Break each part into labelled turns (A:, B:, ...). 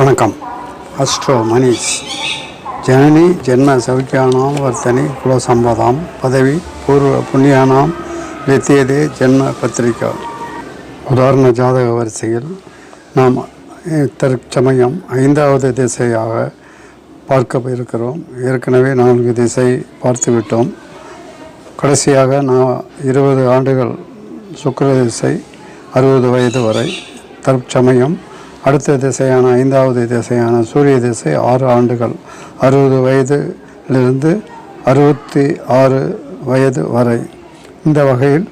A: வணக்கம். அஸ்ட்ரோ மணிஷ். ஜனனி ஜென்ம சௌக்கியானாம் வர்த்தனி குலசம்பதாம் பதவி பூர்வ புண்ணியானாம் வித்தியதே ஜென்ம பத்திரிகா. உதாரண ஜாதக வரிசையில் நாம் தற்சமயம் ஐந்தாவது திசையாக பார்க்க இருக்கிறோம். ஏற்கனவே நான்கு திசை பார்த்துவிட்டோம் கடைசியாக நான் இருபது ஆண்டுகள் சுக்கர திசை அறுபது வயது வரை தற்சமயம் அடுத்த திசையான ஐந்தாவது திசையான சூரிய திசை ஆறு ஆண்டுகள். அறுபது வயதிலிருந்து அறுபத்தி ஆறு வயது வரை. இந்த வகையில்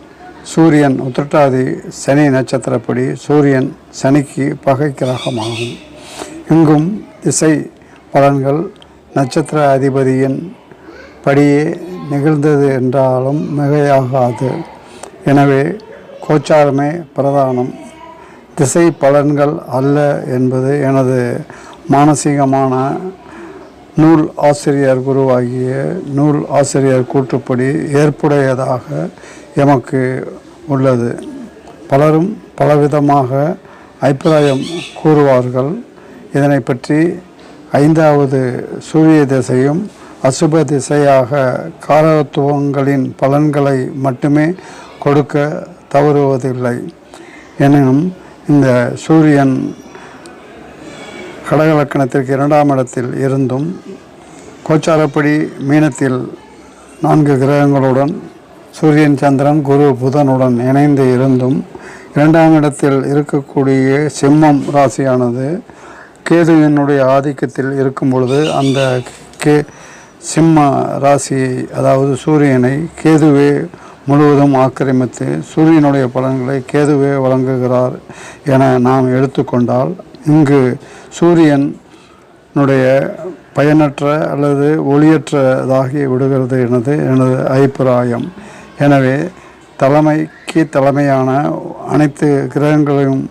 A: சூரியன் உத்திரட்டாதி சனி நட்சத்திரப்படி சூரியன் சனிக்கு பகை கிரகமாகும். இங்கும் திசை பலன்கள் நட்சத்திர அதிபதியின் படியே நிகழ்ந்தது என்றாலும் மிகையாகாது. எனவே கோச்சாரமே பிரதானம். திசை பலன்கள் அல்ல என்பது எனது மானசீகமான நூல் ஆசிரியர் குருவாகிய நூல் ஆசிரியர் கூற்றுப்படி ஏற்புடையதாக எமக்கு உள்ளது. பலரும் பலவிதமாக அபிப்பிராயம் கூறுவார்கள். இதனை பற்றி ஐந்தாவது சூரிய திசையும் அசுப திசையாக காரகத்துவங்களின் பலன்களை மட்டுமே கொடுக்க தவறுவதில்லை. எனினும் இந்த சூரியன் கடகலக்கணத்திற்கு இரண்டாம் இடத்தில் இருந்தும் கோச்சாரப்படி மீனத்தில் நான்கு கிரகங்களுடன் சூரியன் சந்திரன் குரு புதனுடன் இணைந்து இருந்தும் இரண்டாம் இடத்தில் இருக்கக்கூடிய சிம்மம் ராசியானது கேதுவினுடைய ஆதிக்கத்தில் இருக்கும் பொழுது அந்த கே சிம்ம ராசியை அதாவது சூரியனை கேதுவே முழுவதும் ஆக்கிரமித்து சூரியனுடைய பலன்களை கேதுவே வழங்குகிறார் என நாம் எடுத்துக்கொண்டால் இங்கு சூரியனுடைய பயனற்ற அல்லது ஒளியற்றதாகி விடுகிறது எனது எனது அபிப்பிராயம். எனவே தலைமைக்கு தலைமையான அனைத்து கிரகங்களையும்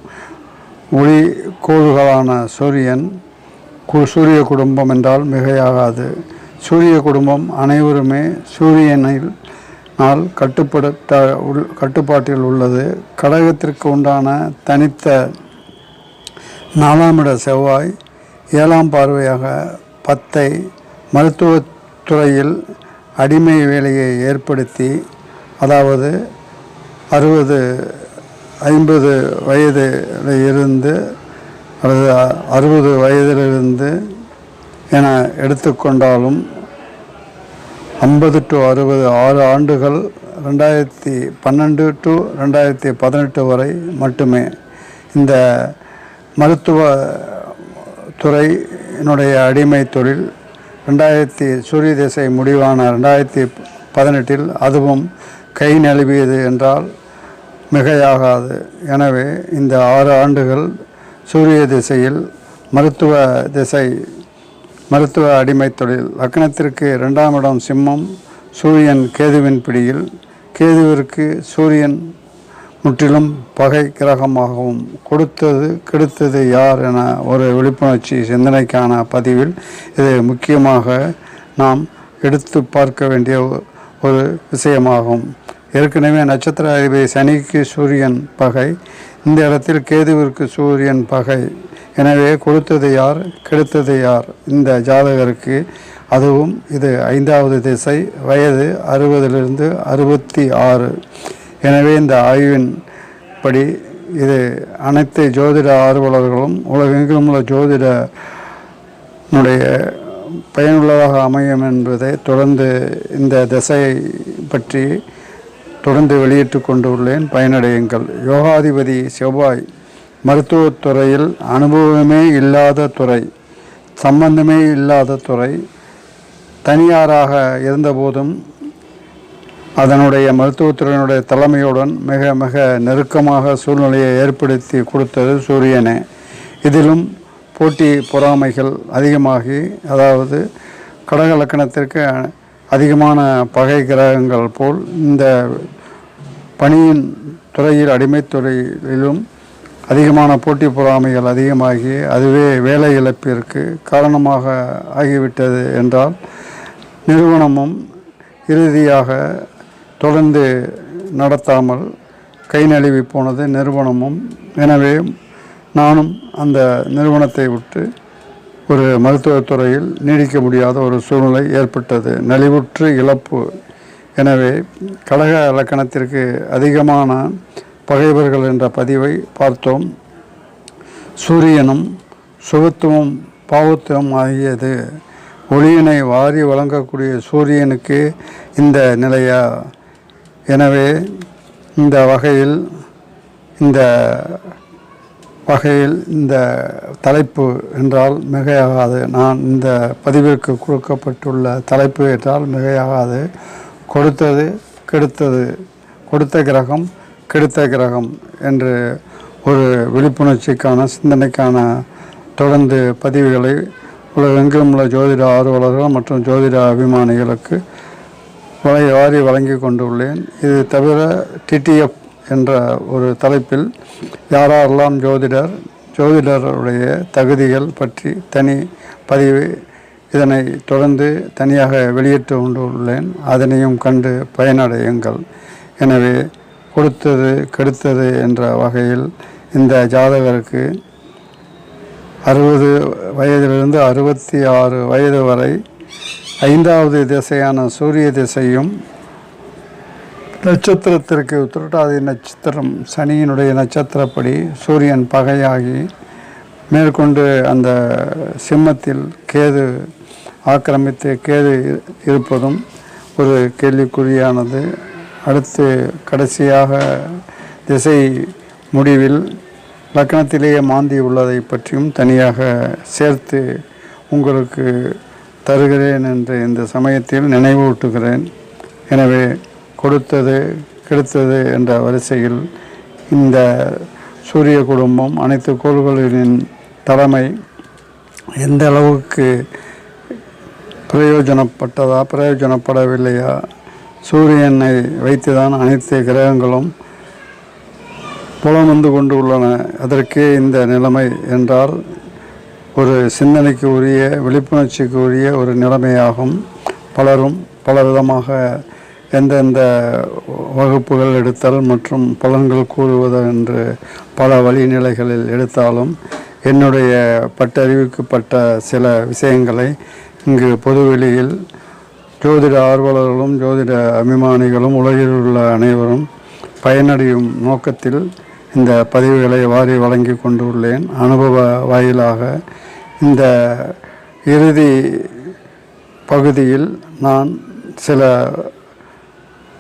A: ஒளி கோள்களான சூரியன் கு- சூரிய குடும்பம் என்றால் மிகையாகாது. சூரிய குடும்பம் அனைவருமே சூரியனில் நாள் கட்டுப்படுத்த உள் கட்டுப்பாட்டில் உள்ளது. கடகத்திற்கு உண்டான தனித்த நாலாம் இட செவ்வாய் ஏழாம் பார்வையாக பத்தை மருத்துவத்துறையில் அடிமை வேலையை ஏற்படுத்தி அதாவது அறுபது ஐம்பது வயதில் இருந்து அல்லது அறுபது வயதிலிருந்து என எடுத்துக்கொண்டாலும் ஐம்பது டு அறுபது ஆறு ஆண்டுகள் ரெண்டாயிரத்தி பன்னெண்டு டு ரெண்டாயிரத்தி பதினெட்டு வரை மட்டுமே இந்த மருத்துவ துறையினுடைய அடிமை தொழில் ரெண்டாயிரத்தி சூரிய திசை முடிவான ரெண்டாயிரத்தி பதினெட்டில் அதுவும் கை நழுவியது என்றால் மிகையாகாது. எனவே இந்த ஆறு ஆண்டுகள் சூரிய திசையில் மருத்துவ திசை மருத்துவ அடிமை தொழில். லக்னத்திற்கு இரண்டாம் இடம் சிம்மம் சூரியன் கேதுவின் பிடியில். கேதுவிற்கு சூரியன் முற்றிலும் பகை கிரகமாகவும் கொடுத்தது கெடுத்தது யார் என ஒரு விழிப்புணர்ச்சி சிந்தனைக்கான பதிவில் இது முக்கியமாக நாம் எடுத்து பார்க்க வேண்டிய ஒரு விஷயமாகும். ஏற்கனவே நட்சத்திர அதிபதி சனிக்கு சூரியன் பகை இந்த இடத்தில் கேதுவிற்கு சூரியன் பகை. எனவே கொடுத்தது யார்? கெடுத்தது யார்? இந்த ஜாதகருக்கு அதுவும் இது ஐந்தாவது திசை வயது அறுபதிலிருந்து அறுபத்தி ஆறு. எனவே இந்த ஆய்வின் படி இது அனைத்து ஜோதிட ஆர்வலர்களும் உலகெங்கிலும் உள்ள ஜோதிடனுடைய பயனுள்ளதாக அமையும் என்பதை தொடர்ந்து இந்த திசையை பற்றி தொடர்ந்து வெளியிட்டு கொண்டு உள்ளேன் பயனடையுங்கள். யோகாதிபதி செவ்வாய். மருத்துவத்துறையில் அனுபவமே இல்லாத துறை சம்பந்தமே இல்லாத துறை தனியாராக இருந்தபோதும் அதனுடைய மருத்துவத்துறையினுடைய தலைமையுடன் மிக மிக நெருக்கமாக சூழ்நிலையை ஏற்படுத்தி கொடுத்தது சூரியனே. இதிலும் போட்டி பொறாமைகள் அதிகமாகி அதாவது கடகலக்கணத்திற்கு அதிகமான பகை கிரகங்கள் போல் இந்த பணியின் துறையில் அடிமைத்துறையிலும் அதிகமான போட்டி பொறாமைகள் அதிகமாகி அதுவே வேலை இழப்பிற்கு காரணமாக ஆகிவிட்டது என்றால் நிறுவனமும் இறுதியாக தொடர்ந்து நடத்தாமல் கை நழுவி போனது நிறுவனமும். எனவே நானும் அந்த நிறுவனத்தை விட்டு ஒரு மருத்துவத்துறையில் நீடிக்க முடியாத ஒரு சூழ்நிலை ஏற்பட்டது. நலிவுற்று இழப்பு. எனவே கழக இலக்கணத்திற்கு அதிகமான பகைவர்கள் என்ற பதிவை பார்த்தோம். சூரியனும் சுகத்துவம் பாவத்துவம் ஆகியது ஒளியினை வாரி வழங்கக்கூடிய சூரியனுக்கு இந்த நிலையா? எனவே இந்த வகையில் இந்த வகையில் இந்த தலைப்பு என்றால் மிகையாகாது. நான் இந்த பதிவிற்கு கொடுக்கப்பட்டுள்ள தலைப்பு என்றால் மிகையாகாது. கொடுத்தது கெடுத்தது கொடுத்த கிரகம் கெடுத்த கிரகம் என்று ஒரு விழிப்புணர்ச்சிக்கான சிந்தனைக்கான தொடர்ந்து பதிவுகளை உலகெங்கிலும் உள்ள ஜோதிட ஆர்வலர்கள் மற்றும் ஜோதிட அபிமானிகளுக்கு வலை வாரி வழங்கி கொண்டுள்ளேன். இது தவிர டிடிஎஃப் என்ற ஒரு தலைப்பில் யாரெல்லாம் ஜோதிடர் ஜோதிடருடைய தகுதிகள் பற்றி தனி பதிவு இதனை தொடர்ந்து தனியாக வெளியிட்டு கொண்டுள்ளேன். அதனையும் கண்டு பயனடையுங்கள். எனவே கொடுத்தது கெடுத்தது என்ற வகையில் இந்த ஜாதகருக்கு அறுபது வயதிலிருந்து அறுபத்தி ஆறு வயது வரை ஐந்தாவது திசையான சூரிய திசையும் நட்சத்திரத்திற்கு திருட்டாதி நட்சத்திரம் சனியினுடைய நட்சத்திரப்படி சூரியன் பகையாகி மேற்கொண்டு அந்த சிம்மத்தில் கேது ஆக்கிரமித்து கேது இரு- இருப்பதும் ஒரு கேள்விக்குறியானது. அடுத்து கடைசியாக திசை முடிவில் லக்னத்திலேயே மாந்தி உள்ளதை பற்றியும் தனியாக சேர்த்து உங்களுக்கு தருகிறேன் என்று இந்த சமயத்தில் நினைவூட்டுகிறேன். எனவே கொடுத்தது கெடுத்தது என்ற வரிசையில் இந்த சூரிய குடும்பம் அனைத்து கோள்களின் தலைமை எந்த அளவுக்கு பிரயோஜனப்பட்டதா பிரயோஜனப்படவில்லையா சூரியனை வைத்துதான் அனைத்து கிரகங்களும் புலம் வந்து கொண்டு உள்ளன அதற்கே இந்த நிலைமை என்றால் ஒரு சிந்தனைக்கு உரிய விழிப்புணர்ச்சிக்கு உரிய ஒரு நிலைமையாகும். பலரும் பல விதமாக எந்தெந்த வகுப்புகள் எடுத்தல் மற்றும் பலன்கள் கூறுவது என்று பல வழிநிலைகளில் எடுத்தாலும் என்னுடைய பட்டறிவிக்கப்பட்ட சில விஷயங்களை இங்கு பொதுவெளியில் ஜோதிட ஆர்வலர்களும் ஜோதிட அபிமானிகளும் உலகில் உள்ள அனைவரும் பயனடையும் நோக்கத்தில் இந்த பதிவுகளை வாரி வழங்கி கொண்டுள்ளேன். அனுபவ வாயிலாக இந்த இறுதி பகுதியில் நான் சில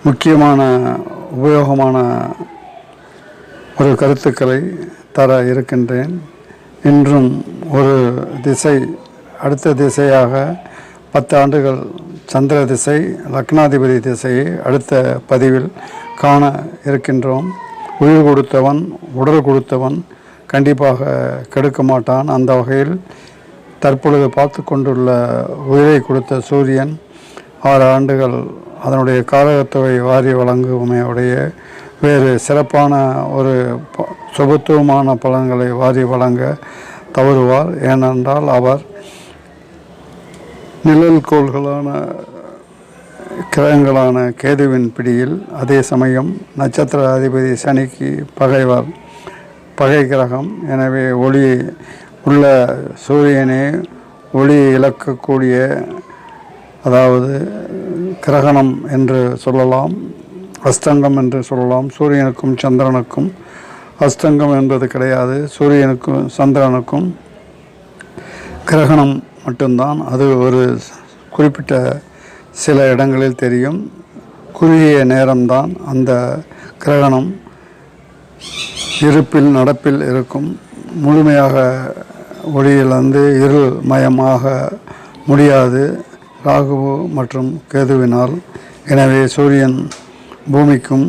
A: முக்கியமான உபயோகமான ஒரு கருத்துக்களை தர இருக்கின்றேன். இன்றும் ஒரு திசை அடுத்த திசையாக பத்து ஆண்டுகள் சந்திர திசை லக்னாதிபதி திசையை அடுத்த பதிவில் காண இருக்கின்றோம். உயிர் கொடுத்தவன் உடல் கொடுத்தவன் கண்டிப்பாக கெடுக்க மாட்டான். அந்த வகையில் தற்பொழுது பார்த்து கொண்டுள்ள உயிரை கொடுத்த சூரியன் ஆறு ஆண்டுகள் அதனுடைய காலகத்தொகை வாரி வழங்குமே வேறு சிறப்பான ஒரு சுபத்துவமான பலன்களை வாரி வழங்க தவறுவார். ஏனென்றால் அவர் நிழல் கோள்களான கிரகங்களான கேதுவின் பிடியில் அதே சமயம் நட்சத்திர அதிபதி சனிக்கு பகைவர் பகை கிரகம் எனவே ஒளி உள்ள சூரியனே ஒளி இழக்கக்கூடிய அதாவது கிரகணம் என்று சொல்லலாம் அஸ்தங்கம் என்று சொல்லலாம் சூரியனுக்கும் சந்திரனுக்கும். அஸ்தங்கம் என்பது கிடையாது சூரியனுக்கும் சந்திரனுக்கும். கிரகணம் மட்டும்தான். அது ஒரு குறிப்பிட்ட சில இடங்களில் தெரியும். குறுகிய நேரம்தான் அந்த கிரகணம் இருப்பில் நடப்பில் இருக்கும். முழுமையாக ஒளியிலிருந்து இருள் மயமாக முடியாது. ராகு மற்றும் கேதுவினால். எனவே சூரியன் பூமிக்கும்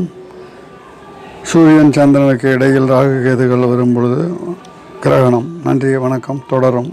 A: சூரியன் சந்திரனுக்கு இடையில் ராகு கேதுகள் வரும்பொழுது கிரகணம். நன்றி வணக்கம் தொடரும்.